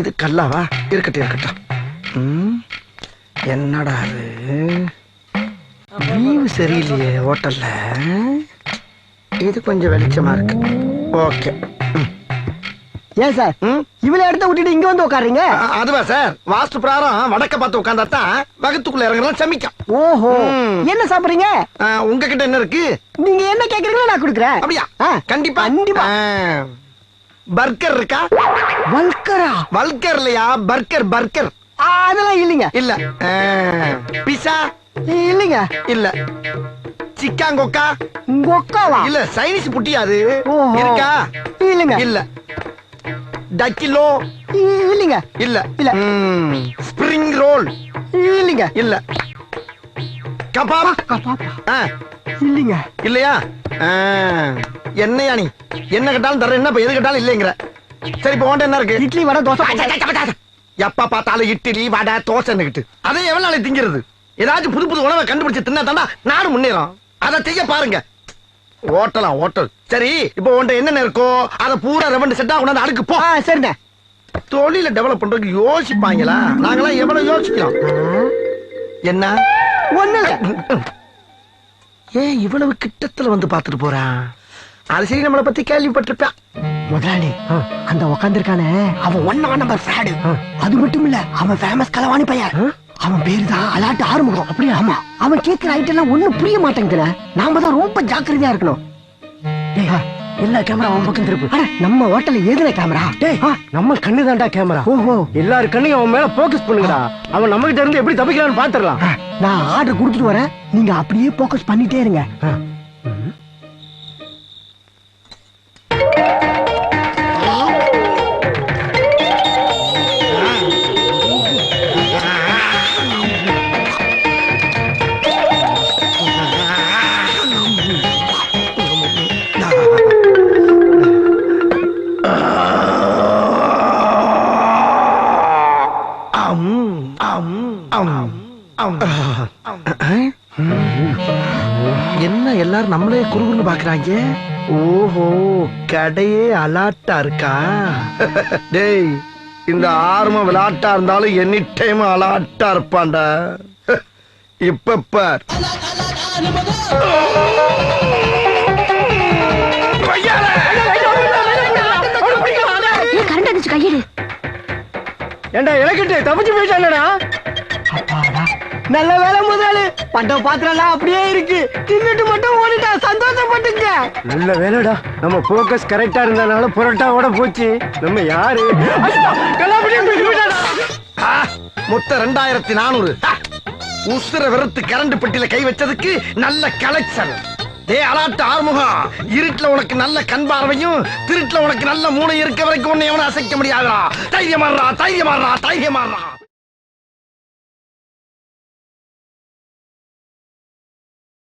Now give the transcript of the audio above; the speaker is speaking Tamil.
இது கல்லாவா? இருக்கட்டும் இருக்கட்டும். என்னடா அது? வியூ சரியில்லையே ஹோட்டல்ல. இது கொஞ்சம் வெளிச்சமா இருக்கு. ஓகே. ஏன் சார்? இவ்வளவு இடத்த விட்டுட்டு இங்க வந்து உட்காருங்க அதுவா சார்? வாஸ்து பிரகாரம் வடக்க பார்த்து உட்காந்தா தான் வகுத்துக்குள்ள இறங்குறோம் சமிக்கும் ஓஹோ. என்ன சாப்பிடுறீங்க? உங்ககிட்ட என்ன இருக்கு? நீங்க என்ன கேக்குறீங்களோ நான் கொடுக்குறேன். அப்படியா? கண்டிப்பா. கண்டிப்பா. பர்கர் இருக்கா? வல்கரா வல்கர் இல்லையா? Burger burger. அதெல்லாம் இல்லைங்க. இல்ல. பிசா? இல்லைங்க. இல்ல. சிக்காங்கொக்கா? உங்க அக்காவா இல்ல சைனீஸ் புட்டி அது? ஓஹோ. இருக்கா? இல்லைங்க. இல்ல. டக்கிலோ? இல்லைங்க. இல்ல. இல்ல. Spring roll. இல்லைங்க. இல்ல. கபாப்? பாப்பா ஆ, இல்லைங்க. இல்லையா? என்னையா நீ? என்ன கேட்டாலும் தர என்ன எது கேட்டாலும் இல்லைங்கிற. சரி இப்ப என்ன இருக்கு? இட்லி வடை தோசை. எப்ப பார்த்தாலும் இட்லி வடை தோசைன்னுகிட்டு அதை எவ்வளவு நாளைக்கு திங்கிறது? ஏதாச்சும் புது புது உணவை கண்டுபிடிச்சு தின்னா தாண்டா நானும் முன்னேறும். அதை செய்ய பாருங்க. ஓட்டலாம் ஓட்டல். சரி இப்போ உன்ட்ட என்னென்ன இருக்கோ அதை பூரா ரெவண்டு செட்டா கொண்டாந்து அடுக்கு போ. சரிண்ணே. தொழில டெவலப் பண்றதுக்கு யோசிப்பாங்களா? நாங்களாம் எவ்வளவு யோசிக்கிறோம்? என்ன? ஒண்ணு ஏன் இவ்வளவு கிட்டத்துல வந்து பாத்துட்டு போறான்? அது சரி நம்மளை பத்தி கேள்விப்பட்டிருப்பான். முதலாளி அந்த உக்காந்துருக்கானே. அவன் ஒன்னா நம்பர் ஃப்ராடு அது மட்டும் இல்ல அவன் ஃபேமஸ் கலவாணி பையன். அவன் பேரு தான் அலாட்டு ஆறுமுகம். அப்படியே? ஆமா. அவன் கேட்கிற ஐட்டம் எல்லாம் ஒண்ணும் புரிய மாட்டேங்குதுல. நாம தான் ரொம்ப ஜாக்கிரதையா இருக்கணும். எல்லா கேமரா அவன் பக்கம் திருப்பு? நம்ம ஹோட்டல்ல ஏதுல கேமரா டேய் நம்ம கண்ணு தான்டா கேமரா ஓஹோ. எல்லாரு கண்ணையும் அவன் மேல போக்கஸ் பண்ணுங்கடா. அவன் நம்ம கிட்ட இருந்து எப்படி தப்பிக்கலாம்னு பாத்துறலாம் ஆ, நான் ஆர்டர் கொடுத்துட்டு வரேன். நீங்க அப்படியே போக்கஸ் பண்ணிட்டே இருங்க. என்ன எல்லாரும் நம்மளே குறுகுன்னு பாக்குறாங்க? ஓஹோ கடையே அலாட்டா இருக்கா? டேய் இந்த ஆர்ம விளையாட்டா இருந்தாலும் எனி டைம் அலாட்டா இருப்பான்டா. இப்ப கையெடு ஏண்டா இலக்கிட்டு தப்பிச்சு போயிட்டானடா நல்ல வேலை முதலாளி. பண்ட பாத்திரம் அப்படியே இருக்கு. தின்னுட்டு மட்டும் ஓடிட்டா சந்தோஷப்பட்டுங்க. நல்ல வேலைடா. நம்ம போக்கஸ் கரெக்டா இருந்தனால புரோட்டாவோட போச்சு. நம்ம யாரு? மொத்தம் ரெண்டாயிரத்தி நானூறு. உசுர வெறுத்து கரண்ட் பெட்டியில கை வச்சதுக்கு நல்ல கலெக்ஷன் டே அலாட்டு ஆறுமுகம் இருட்டுல உனக்கு நல்ல கண் பார்வையும் திருட்டுல உனக்கு நல்ல மூளை இருக்க வரைக்கும் உன்னை எவனும் அசைக்க முடியாதுடா. தைரியமாடுறா தைரியமாடுறா தைரியமாடுறா.